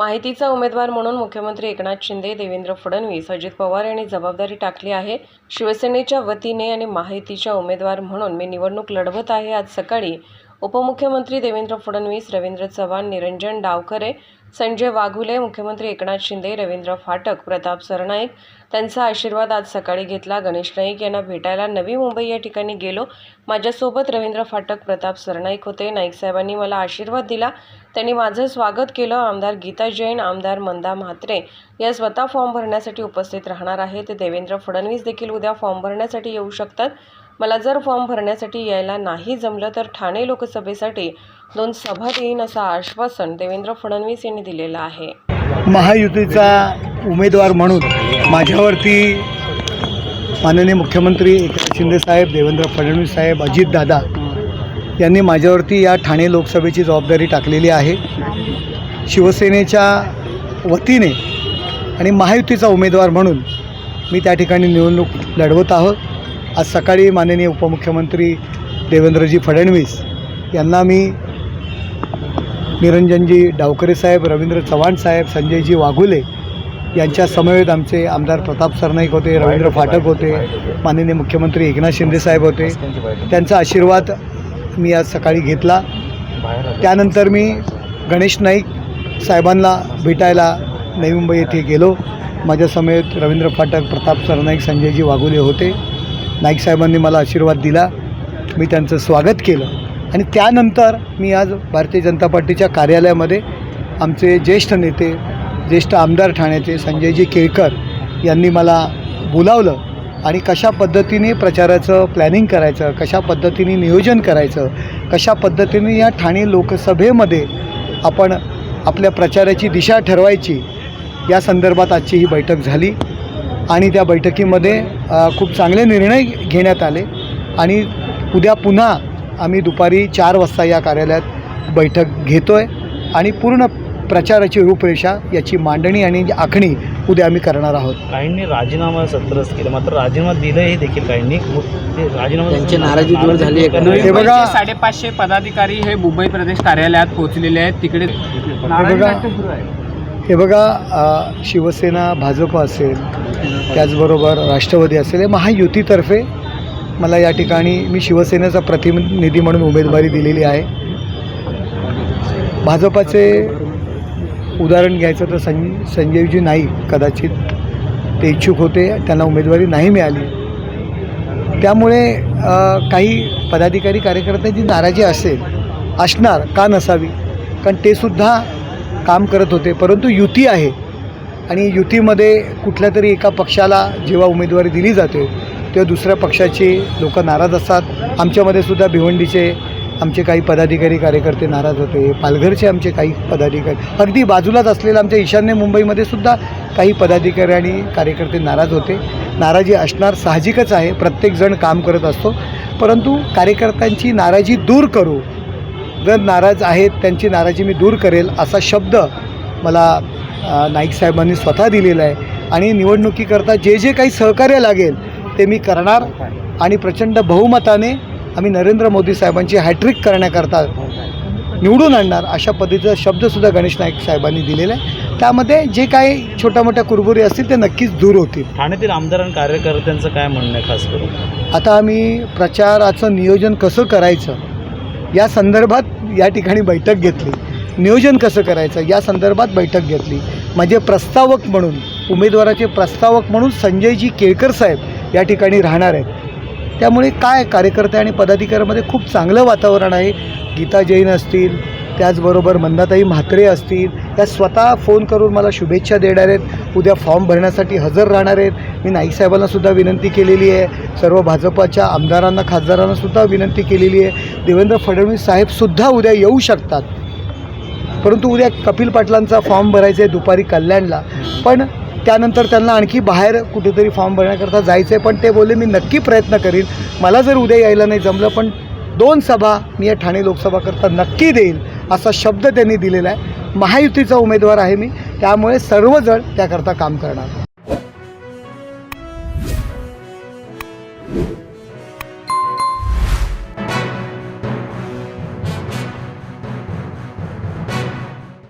माहितीचा उमेदवार म्हणून मुख्यमंत्री एकनाथ शिंदे देवेंद्र फडणवीस अजित पवार यांनी जबाबदारी टाकली आहे. शिवसेनेच्या वतीने आणि माहितीच्या उमेदवार म्हणून मी निवडणूक लढवत आहे. आज सकाळी उपमुख्यमंत्री देवेंद्र फडणवीस रवींद्र चव्हाण निरंजन डावखरे संजय वाघुले मुख्यमंत्री एकनाथ शिंदे रवींद्र फाटक प्रताप सरनाईक त्यांचा आशीर्वाद आज सकाळी घेतला. गणेश नाईक यांना भेटायला नवी मुंबई या ठिकाणी गेलो. माझ्यासोबत रवींद्र फाटक प्रताप सरनाईक होते. नाईक साहेबांनी मला आशीर्वाद दिला. त्यांनी माझं स्वागत केलं. आमदार गीता जैन आमदार मंदा म्हात्रे या स्वतः फॉर्म भरण्यासाठी उपस्थित राहणार आहेत. देवेंद्र फडणवीस देखील उद्या फॉर्म भरण्यासाठी येऊ शकतात. मला जर फॉर्म भरण्यासाठी यायला नाही जमलं तर ठाणे लोकसभेसाठी दोन सभा देईन असं आश्वासन देवेंद्र फडणवीस यांनी दिलेलं आहे. महायुतीचा उमेदवार म्हणून माझ्यावरती माननीय मुख्यमंत्री एकनाथ शिंदेसाहेब देवेंद्र फडणवीस साहेब अजितदादा यांनी माझ्यावरती या ठाणे लोकसभेची जबाबदारी टाकलेली आहे. शिवसेनेच्या वतीने आणि महायुतीचा उमेदवार म्हणून मी त्या ठिकाणी निवडणूक लढवत आहोत आज सकाळी माननीय उपमुख्यमंत्री देवेंद्रजी फडणवीस यांना मी निरंजनजी डावकरे साहेब रवींद्र चव्हाण साहेब संजयजी वाघुले यांच्या समवेत आमचे आमदार प्रताप सरनाईक होते रवींद्र फाटक होते माननीय मुख्यमंत्री एकनाथ शिंदे साहेब होते. त्यांचा आशीर्वाद मी आज सकाळी घेतला. त्यानंतर मी गणेश नाईक साहेबांना भेटायला नवी मुंबई येथे गेलो. माझ्यासमवेत रवींद्र फाटक प्रताप सरनाईक संजयजी वाघुले होते. नाईक साहेबांनी मला आशीर्वाद दिला. मी त्यांचं स्वागत केलं. आणि त्यानंतर मी आज भारतीय जनता पार्टीच्या कार्यालयामध्ये आमचे ज्येष्ठ नेते ज्येष्ठ आमदार ठाण्याचे संजयजी केळकर यांनी मला बोलावलं आणि कशा पद्धतीने प्रचाराचं प्लॅनिंग करायचं कशा पद्धतीने नियोजन करायचं कशा पद्धतीने या ठाणे लोकसभेमध्ये आपण आपल्या प्रचाराची दिशा ठरवायची या संदर्भात आजची ही बैठक झाली. आणि त्या बैठकीमध्ये खूप चांगले निर्णय घेण्यात आले. आणि उद्या पुन्हा आम्ही दुपारी चार वाजता या कार्यालयात बैठक घेतो आहे आणि पूर्ण प्रचाराची रूपरेषा याची मांडणी आणि आखणी उद्या आम्ही करणार आहोत. काहींनी राजीनामा सत्रच केलं मात्र राजीनामा दिलंही देखील काहींनी. राजीनामा त्यांची नाराजी दूर झाली आहे का? हे बघा- साडेपाचशे पदाधिकारी हे मुंबई प्रदेश कार्यालयात पोहोचलेले आहेत. तिकडे हे बघा. शिवसेना भाजप असेल त्याचबरोबर राष्ट्रवादी असेल हे महायुतीतर्फे मला या ठिकाणी मी शिवसेनेचा प्रतिनिधी म्हणून उमेदवारी दिलेली आहे. भाजपाचे उदाहरण घ्यायचं तर सं संजयजी नाईक कदाचित ते इच्छुक होते त्यांना उमेदवारी नाही मिळाली. त्यामुळे काही पदाधिकारी कार्यकर्त्यांची नाराजी असेल असणार का नसावी? कारण ते सुद्धा काम करत होते परंतु युती आहे. आणि युतीमध्ये कुठल्या तरी एका पक्षाला जेव्हा उमेदवारी दिली जाते तेव्हा दुसऱ्या पक्षाचे लोक नाराज असतात. आमच्यामध्ये सुद्धा भिवंडीचे आमचे काही पदाधिकारी कार्यकर्ते नाराज होते. पालघरचे आमचे काही पदाधिकारी अगदी बाजूलाच असलेल्या आमच्या ईशान्य मुंबईमध्ये सुद्धा काही पदाधिकारी आणि कार्यकर्ते नाराज होते. नाराजी असणार साहजिकच आहे. प्रत्येकजण काम करत असतो. परंतु कार्यकर्त्यांची नाराजी दूर करू. जर नाराज आहेत त्यांची नाराजी मी दूर करेल असा शब्द मला नाईक साहेबांनी स्वतः दिलेला आहे. आणि निवडणुकीकरता जे जे काही सहकार्य लागेल ते मी करणार आणि प्रचंड बहुमताने आम्ही नरेंद्र मोदी साहेबांची हॅट्रिक करण्याकरता निवडून आणणार अशा पद्धतीचा शब्दसुद्धा गणेश नाईक साहेबांनी दिलेला आहे. त्यामध्ये जे काही छोट्या मोठ्या कुरबुरी असतील ते नक्कीच दूर होतील. ठाण्यातील आमदार आणि कार्यकर्त्यांचं काय म्हणणं आहे खास करून? आता आम्ही प्रचाराचं नियोजन कसं करायचं? या संदर्भात या ठिकाणी बैठक घेतली. नियोजन कसं करायचं? या संदर्भात बैठक घेतली. म्हणजे प्रस्तावक म्हणून उमेदवाराचे प्रस्तावक म्हणून संजयजी केळकर साहेब या ठिकाणी राहणार आहेत. त्यामुळे काय कार्यकर्ते आणि पदाधिकाऱ्यामध्ये खूप चांगलं वातावरण आहे. गीता जैन असतील त्याचबरोबर मंदाताई म्हात्रे असतील त्या स्वतः फोन करून मला शुभेच्छा देणार आहेत. उद्या फॉर्म भरण्यासाठी हजर राहणार आहेत. मी नाईकसाहेबांनासुद्धा विनंती केलेली आहे. सर्व भाजपाच्या आमदारांना खासदारांनासुद्धा विनंती केलेली आहे. देवेंद्र फडणवीस साहेबसुद्धा उद्या येऊ शकतात. परंतु उद्या कपिल पाटलांचा फॉर्म भरायचा आहे दुपारी कल्याणला. पण त्यानंतर त्यांना आणखी बाहेर कुठेतरी फॉर्म भरण्याकरता जायचं आहे पण ते बोलले मी नक्की प्रयत्न करीन. मला जर उद्या यायला नाही जमलं पण दोन सभा मी या ठाणे लोकसभाकरता नक्की देईल असा शब्द त्यांनी दिलेला आहे. महायुतीचा उमेदवार आहे मी त्यामुळे सर्वजण त्याकरता काम करणार.